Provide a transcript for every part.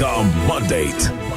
The Mandate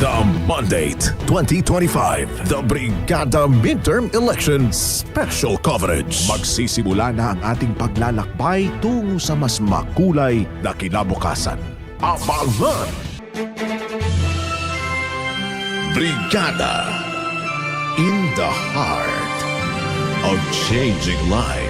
The Mandate 2025, The Brigada Midterm Elections Special Coverage. Magsisimula na ang ating paglalakbay tungo sa mas makulay na kinabukasan. Abangan! Brigada in the heart of changing lives.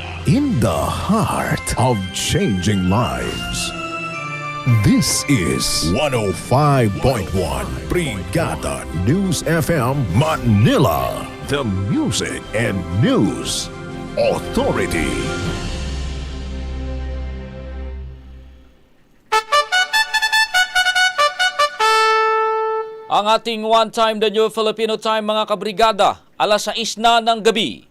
in the heart of changing lives. This is 105.1 Brigada News FM Manila. The Music and News Authority. Ang ating One Time the New Filipino Time mga kabrigada, alas 6 na ng gabi.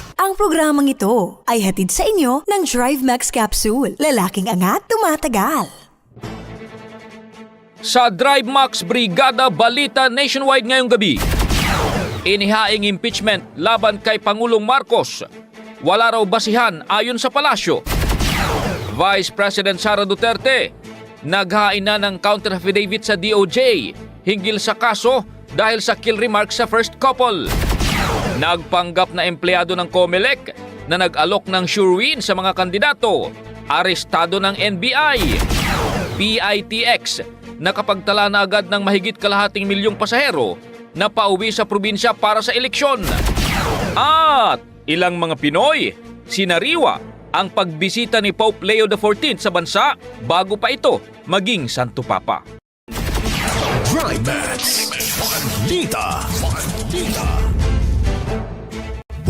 Ang programang ito ay hatid sa inyo ng Drive Max Capsule. Lalaking angat, tumatagal. Sa Drive Max Brigada Balita Nationwide ngayong gabi. Inihaing impeachment laban kay Pangulong Marcos. Wala raw basihan ayon sa palasyo. Vice President Sara Duterte naghain na ng counter affidavit sa DOJ hinggil sa kaso dahil sa kill remarks sa first couple. Nagpanggap na empleyado ng COMELEC na nag-alok ng sure win sa mga kandidato. Arestado ng NBI. PITX nakapagtala na agad ng mahigit kalahating milyong pasahero na pauwi sa probinsya para sa eleksyon. At ilang mga Pinoy sinariwa ang pagbisita ni Pope Leo XIV sa bansa bago pa ito maging Santo Papa. Drive Max. Balita. Balita.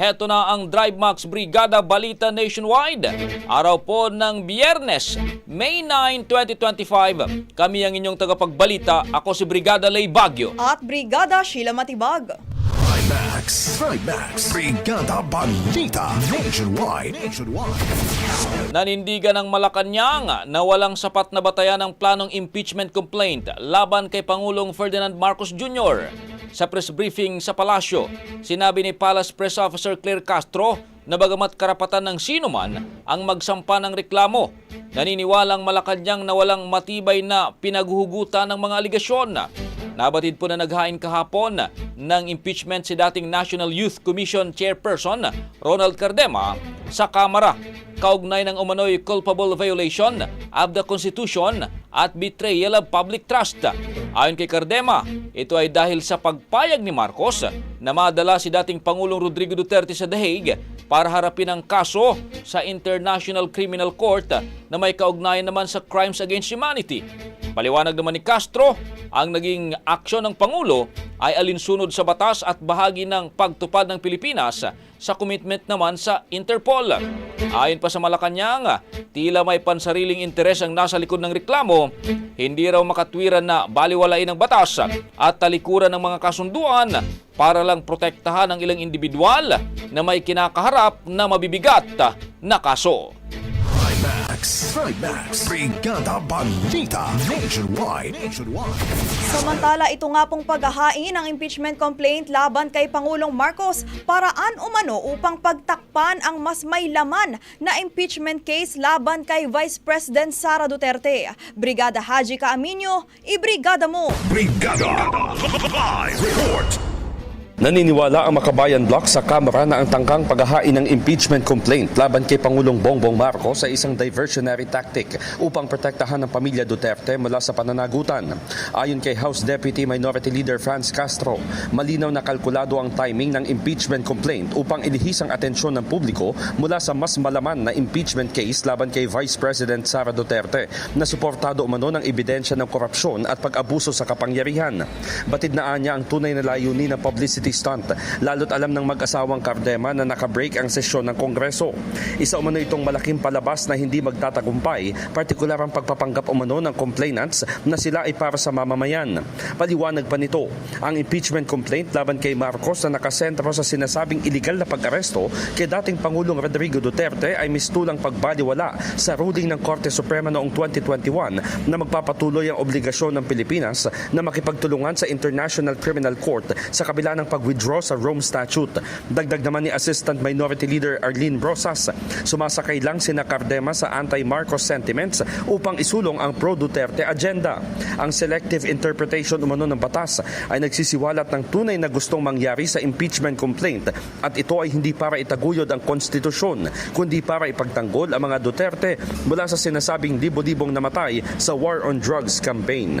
Heto na ang Drive Max Brigada Balita Nationwide. Araw po ng Biyernes, May 9, 2025. Kami ang inyong tagapagbalita. Ako si Brigada Lay Bagyo. At Brigada Sheila Matibag. Max, Max, Brigada Balita Nationwide. Nationwide. Nanindigan ng Malacanang na walang sapat na batayan ng planong impeachment complaint laban kay Pangulong Ferdinand Marcos Jr. Sa press briefing sa palasyo, sinabi ni Palace Press Officer Claire Castro na bagamat karapatan ng sino man ang magsampa ng reklamo, naniniwalang Malacanang na walang matibay na pinaghuhugutan ng mga aligasyon. Nabatid po na naghain kahapon ng impeachment si dating National Youth Commission Chairperson Ronald Cardema sa Kamara kaugnay ng umano'y culpable violation of the Constitution at betrayal of public trust. Ayon kay Cardema, ito ay dahil sa pagpayag ni Marcos na madala si dating Pangulong Rodrigo Duterte sa The Hague para harapin ang kaso sa International Criminal Court na may kaugnayan naman sa crimes against humanity. Paliwanag naman ni Castro, ang naging aksyon ng Pangulo ay alinsunod sa batas at bahagi ng pagtupad ng Pilipinas sa commitment naman sa Interpol. Ayon pa sa Malacanang, tila may pansariling interes ang nasa likod ng reklamo, hindi raw makatwiran na baliwalain ng batas at talikuran ng mga kasunduan para lang protektahan ang ilang individual na may kinakaharap na mabibigat na kaso. Max, Max, Brigada Balita Nationwide. Nationwide. Samantala, ito nga pong paghahain ng impeachment complaint laban kay Pangulong Marcos paraan umano upang pagtakpan ang mas may laman na impeachment case laban kay Vice President Sara Duterte. Brigada Haji Kaaminyo, ibrigada mo! Brigada Live Report. Naniniwala ang Makabayan Block sa Kamara na ang tangkang paghahain ng impeachment complaint laban kay Pangulong Bongbong Marcos ay isang diversionary tactic upang protektahan ang pamilya Duterte mula sa pananagutan. Ayon kay House Deputy Minority Leader Franz Castro, malinaw na kalkulado ang timing ng impeachment complaint upang ilihis ang atensyon ng publiko mula sa mas malaman na impeachment case laban kay Vice President Sara Duterte na suportado umano ng ebidensya ng korupsyon at pag-abuso sa kapangyarihan. Batid na anya ang tunay na layunin ng publicity stunt, lalo't alam ng mag-asawang Cardema na nakabreak ang sesyon ng Kongreso. Isa umano itong malaking palabas na hindi magtatagumpay, partikular ang pagpapanggap umano ng complainants na sila ay para sa mamamayan. Paliwanag pa nito, ang impeachment complaint laban kay Marcos na nakasentro sa sinasabing iligal na pag-aresto kay dating Pangulong Rodrigo Duterte ay mistulang pagbaliwala sa ruling ng Korte Suprema noong 2021 na magpapatuloy ang obligasyon ng Pilipinas na makipagtulungan sa International Criminal Court sa kabila ng pag-withdraw sa Rome Statute. Dagdag naman ni Assistant Minority Leader Arlene Brosas, sumasakay lang sina Cardema sa anti-Marcos sentiments upang isulong ang pro-Duterte agenda. Ang selective interpretation umano ng batas ay nagsisiwalat ng tunay na gustong mangyari sa impeachment complaint at ito ay hindi para itaguyod ang konstitusyon kundi para ipagtanggol ang mga Duterte mula sa sinasabing libo-libong namatay sa War on Drugs campaign.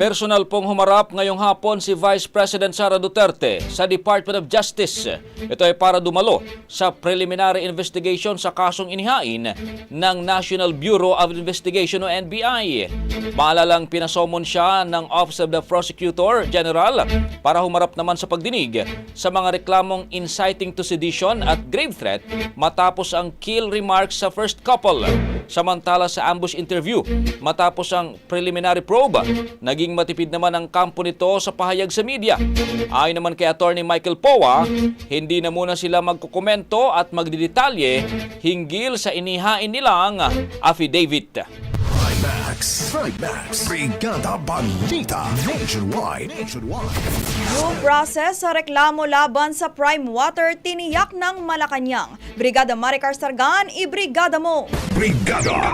Personal pong humarap ngayong hapon si Vice President Sara Duterte sa Department of Justice. Ito ay para dumalo sa preliminary investigation sa kasong inihain ng National Bureau of Investigation o NBI. Maalalang pinasomon siya ng Office of the Prosecutor General para humarap naman sa pagdinig sa mga reklamong inciting to sedition at grave threat matapos ang kill remarks sa first couple. Samantala sa ambush interview, matapos ang preliminary probe, naging matipid naman ang kampo nito sa pahayag sa media. Ayon naman kay Attorney Michael Powa, hindi na muna sila magkukomento at magdidetalye hinggil sa inihain nilang affidavit. Max, Max, Brigada Balita Nationwide. Nationwide. Due process sa reklamo laban sa Prime Water tiniyak ng Malacanang. Brigada Maricar Sargan, ibrigada mo! Brigada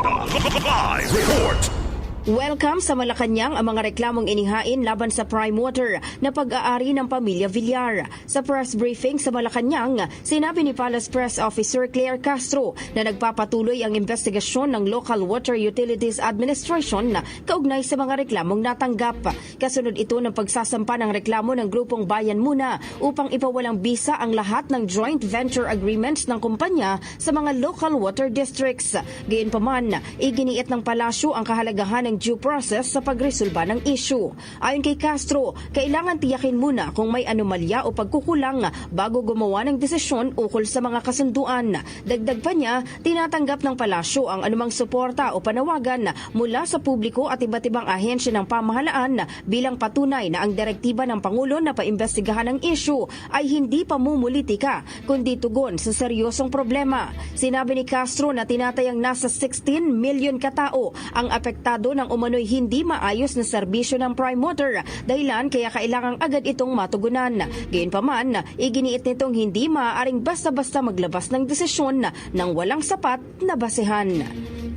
Live Report. Welcome sa Malacanang ang mga reklamong inihain laban sa Prime Water na pag-aari ng pamilya Villar. Sa press briefing sa Malacanang, sinabi ni Palace Press Officer Claire Castro na nagpapatuloy ang investigasyon ng Local Water Utilities Administration kaugnay sa mga reklamong natanggap. Kasunod ito ng pagsasampa ng reklamo ng grupong Bayan Muna upang ipawalang bisa ang lahat ng joint venture agreements ng kumpanya sa mga local water districts. Gayunpaman, iginiit ng palasyo ang kahalagahan ng due process sa pagresolba ng issue. Ayon kay Castro, kailangan tiyakin muna kung may anomalya o pagkukulang bago gumawa ng desisyon ukol sa mga kasunduan. Dagdag pa niya, tinatanggap ng palasyo ang anumang suporta o panawagan mula sa publiko at iba't ibang ahensya ng pamahalaan bilang patunay na ang direktiba ng Pangulo na paimbestigahan ang issue ay hindi pamumulitika kundi tugon sa seryosong problema. Sinabi ni Castro na tinatayang nasa 16 million katao ang apektado ng umano'y hindi maayos na serbisyo ng Prime Water dahilan kaya kailangang agad itong matugunan. Gayunpaman, iginiit nitong hindi maaaring basta-basta maglabas ng desisyon ng walang sapat na basehan.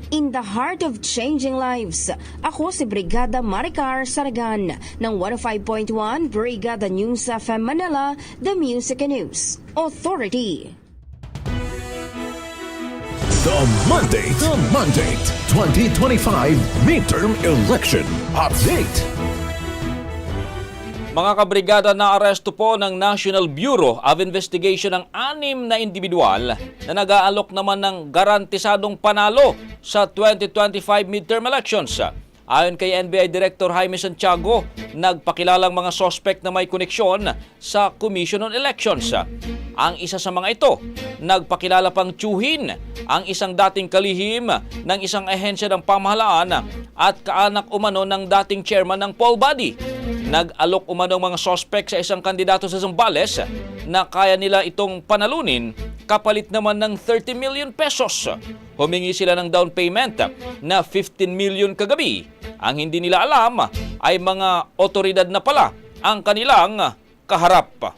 In the heart of changing lives, ako si Brigada Maricar Saragan ng 105.1 Brigada News FM Manila, The Music and News Authority. The Monday, the Monday, 2025 Midterm Election Update. Mga kabrigada na aresto po ng National Bureau of Investigation ng anim na individual na nag-aalok naman ng garantisadong panalo sa 2025 midterm elections. Ayon kay NBI Director Jaime Santiago, nagpakilalang mga sospek na may koneksyon sa Commission on Elections. Ang isa sa mga ito, nagpakilala pang tsuhin ang isang dating kalihim ng isang ahensya ng pamahalaan at kaanak umano ng dating chairman ng poll body. Nag-alok umano mga sospek sa isang kandidato sa Zambales na kaya nila itong panalunin kapalit naman ng 30 million pesos. Humingi sila ng down payment na 15 million kagabi. Ang hindi nila alam ay mga otoridad na pala ang kanilang kaharap.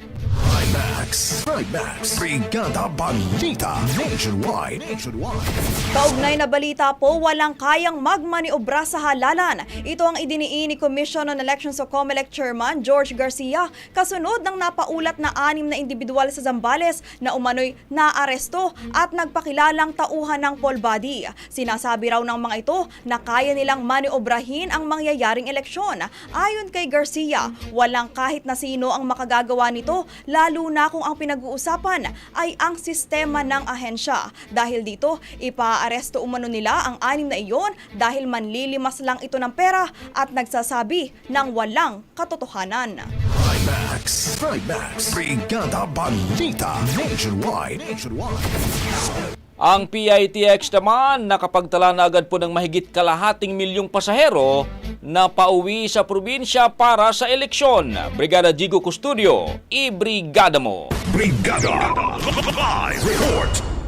Max, Max, Brigada Balita Nationwide. Nationwide. Kaugnay na balita po, walang kayang magmaniobra sa halalan. Ito ang idiniin ni Commission on Elections o COMELEC Chairman George Garcia kasunod ng napaulat na anim na individual sa Zambales na umano'y naaresto at nagpakilalang tauhan ng poll body. Sinasabi raw ng mga ito na kaya nilang maniobrahin ang mangyayaring eleksyon. Ayon kay Garcia, walang kahit na sino ang makagagawa nito lalo na kung ang pinag-uusapan ay ang sistema ng ahensya. Dahil dito, ipaaresto umano nila ang anim na iyon dahil manlilimas lang ito ng pera at nagsasabi ng walang katotohanan. Max, Max, Brigada Balita Nationwide. Nationwide. Ang PITX naman nakapagtala na agad po ng mahigit kalahating milyong pasahero na pauwi sa probinsya para sa eleksyon. Brigada Jigo Custodio, i-brigada mo! Brigada Live Report.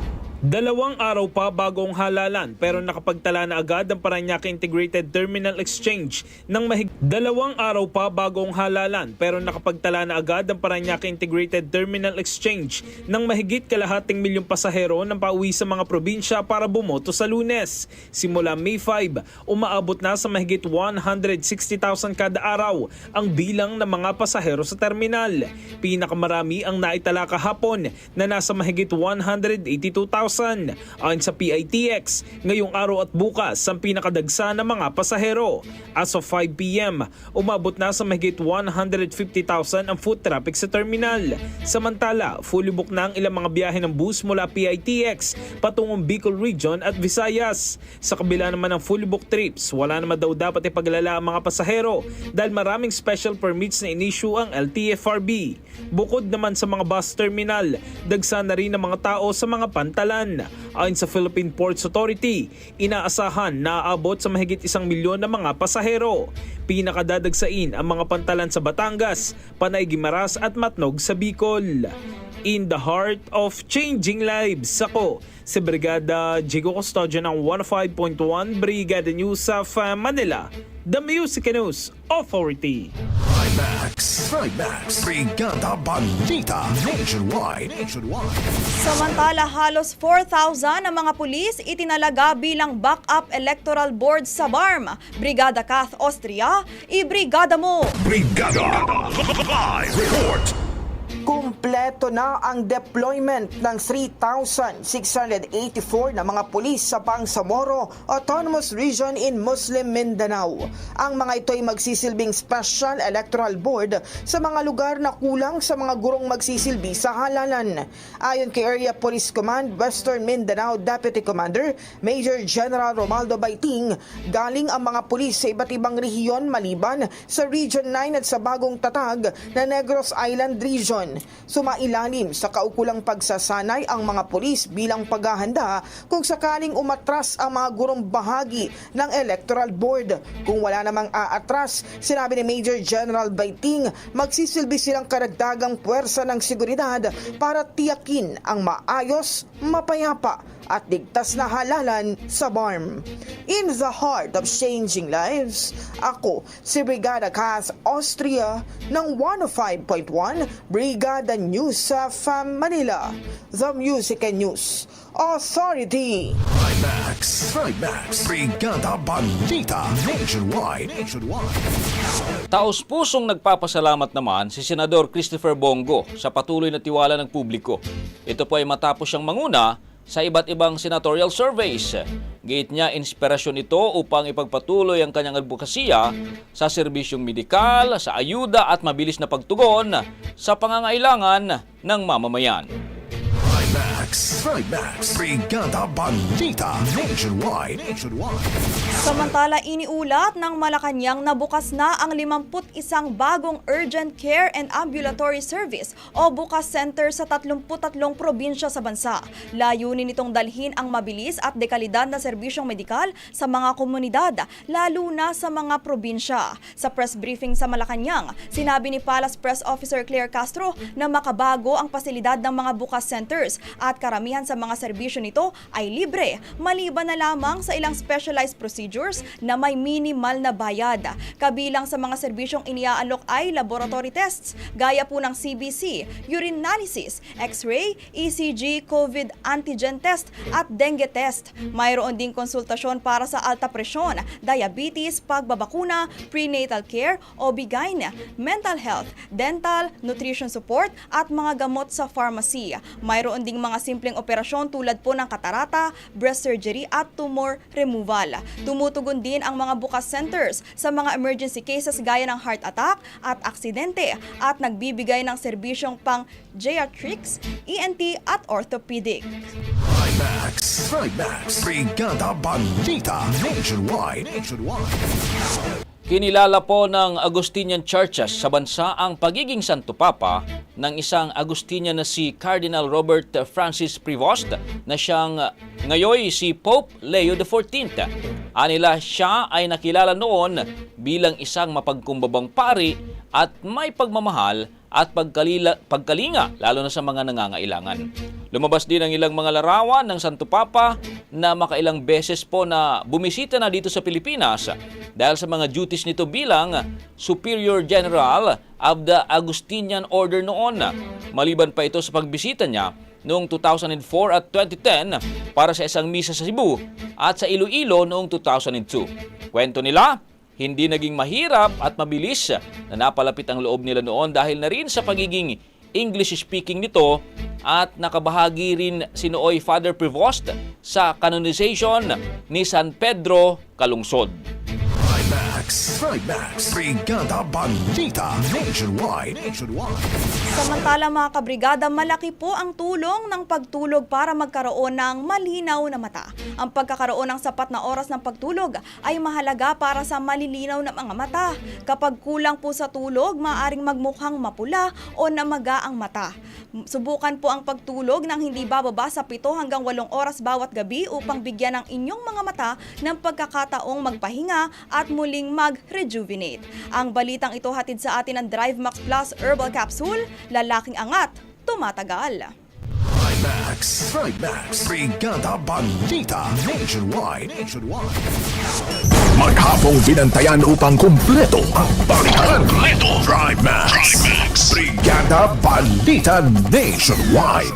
Dalawang araw pa bago ang halalan pero nakapagtala na agad ang Paranaque Integrated Terminal Exchange ng mahig Dalawang araw pa bago ang halalan pero nakapagtala na agad ang Paranaque Integrated Terminal Exchange ng mahigit kalahating milyong pasahero ng pauwi sa mga probinsya para bumoto sa lunes. Simula May 5, umaabot na sa mahigit 160,000 kada araw ang bilang ng mga pasahero sa terminal. Pinakamarami ang naitala kahapon na nasa mahigit 182,000 ayon sa PITX. Ngayong araw at bukas ang pinakadagsa ng mga pasahero. As of 5 p.m., umabot na sa mahigit 150,000 ang foot traffic sa terminal. Samantala, fully book na ang ilang mga biyahe ng bus mula PITX patungong Bicol Region at Visayas. Sa kabila naman ng fully book trips, wala naman daw dapat ipaglala ang mga pasahero dahil maraming special permits na inisyu ang LTFRB. Bukod naman sa mga bus terminal, dagsa na rin ang mga tao sa mga pantalan. Ayon sa Philippine Ports Authority, inaasahan na aabot sa mahigit isang milyon na mga pasahero. Pinakadadagsain ang mga pantalan sa Batangas, Panay Gimaras at Matnog sa Bicol. In the heart of changing lives. Ako, si Brigada Jigo Custodio ng 105.1 Brigada News of uh, Manila, The Music News Authority. Trimax, Trimax, Brigada Balita Nationwide. Nationwide. Samantala, halos 4,000 ang mga pulis itinalaga bilang backup electoral board sa BARM. Brigada Kath Austria, i-brigada mo! Brigada Live Report. Kumpleto na ang deployment ng 3,684 na mga pulis sa Bangsamoro Autonomous Region in Muslim Mindanao. Ang mga ito ay magsisilbing Special Electoral Board sa mga lugar na kulang sa mga gurong magsisilbi sa halalan. Ayon kay Area Police Command Western Mindanao Deputy Commander Major General Romaldo Baiting, galing ang mga pulis sa iba't ibang rehiyon maliban sa Region 9 at sa bagong tatag na Negros Island Region. Sumailalim sa kaukulang pagsasanay ang mga pulis bilang paghahanda kung sakaling umatras ang mga gurong bahagi ng Electoral Board. Kung wala namang aatras, sinabi ni Major General Baiting, magsisilbi silang karagdagang puwersa ng seguridad para tiyakin ang maayos, mapayapa at ligtas na halalan sa BARM. In the heart of changing lives, ako si Brigada Cass Austria ng 105.1 Brigada News of Manila, The Music and News Authority. Trimax, Trimax, Brigada Balita Nationwide. Nationwide. Taos-pusong nagpapasalamat naman si Senador Christopher Bongo sa patuloy na tiwala ng publiko. Ito po ay matapos siyang manguna sa iba't ibang senatorial surveys. Gate niya, inspirasyon ito upang ipagpatuloy ang kanyang advokasya sa serbisyong medikal, sa ayuda at mabilis na pagtugon sa pangangailangan ng mamamayan. Trimax, Trimax, Brigada Balita Nationwide. Nationwide. Samantala, iniulat ng Malacanang na bukas na ang 51 bagong Urgent Care and Ambulatory Service o Bukas Center sa 33 probinsya sa bansa. Layunin nitong dalhin ang mabilis at dekalidad na serbisyong medikal sa mga komunidad, lalo na sa mga probinsya. Sa press briefing sa Malacanang, sinabi ni Palace Press Officer Claire Castro na makabago ang pasilidad ng mga bukas centers at karamihan sa mga serbisyo nito ay libre, maliban na lamang sa ilang specialized procedures na may minimal na bayad. Kabilang sa mga serbisyong iniaalok ay laboratory tests, gaya po ng CBC, urinalysis, X-ray, ECG, COVID antigen test at dengue test. Mayroon ding konsultasyon para sa alta presyon, diabetes, pagbabakuna, prenatal care, OB-GYN, mental health, dental, nutrition support at mga gamot sa pharmacy. Mayroon ding mga simpleng operasyon tulad po ng katarata, breast surgery at tumor removal. Tumutugon din ang mga bukas centers sa mga emergency cases gaya ng heart attack at aksidente at nagbibigay ng serbisyong pang geriatrics, ENT at orthopedic. Trimax, Trimax, Brigada Balita Nationwide. Nationwide. Kinilala po ng Agustinian Churches sa bansa ang pagiging Santo Papa ng isang Agustinian na si Cardinal Robert Francis Prevost na siyang ngayoy si Pope Leo XIV. Anila siya ay nakilala noon bilang isang mapagkumbabang pari at may pagmamahal at pagkalila, pagkalinga lalo na sa mga nangangailangan. Lumabas din ang ilang mga larawan ng Santo Papa na makailang beses po na bumisita na dito sa Pilipinas dahil sa mga duties nito bilang Superior General of the Agustinian Order noon. Maliban pa ito sa pagbisita niya noong 2004 at 2010 para sa isang misa sa Cebu at sa Iloilo noong 2002. Kwento nila, hindi naging mahirap at mabilis na napalapit ang loob nila noon dahil na rin sa pagiging English speaking nito at nakabahagi rin si Nooy Father Prevost sa canonization ni San Pedro Kalungsod. Trimax, Trimax, Brigada Balita Nationwide. Nationwide. Samantala mga kabrigada, malaki po ang tulong ng pagtulog para magkaroon ng malinaw na mata. Ang pagkakaroon ng sapat na oras ng pagtulog ay mahalaga para sa malilinaw na mga mata. Kapag kulang po sa tulog, maaring magmukhang mapula o namaga ang mata. Subukan po ang pagtulog ng hindi bababa sa 7 hanggang 8 oras bawat gabi upang bigyan ng inyong mga mata ng pagkakataong magpahinga at muling mag-rejuvenate. Ang balitang ito hatid sa atin ng Drive Max Plus Herbal Capsule, lalaking angat, tumatagal. Max, Max, Brigada Balita Nationwide. Nationwide. Maghapong binantayan upang kumpleto ang balitan. Kumpleto. Drive Max, Brigada Balita Nationwide.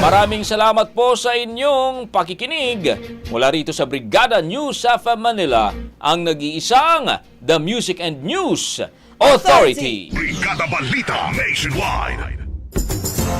Maraming salamat po sa inyong pakikinig. Mula rito sa Brigada News FM Manila, ang nag-iisang The Music and News Authority. Brigada Balita Nationwide.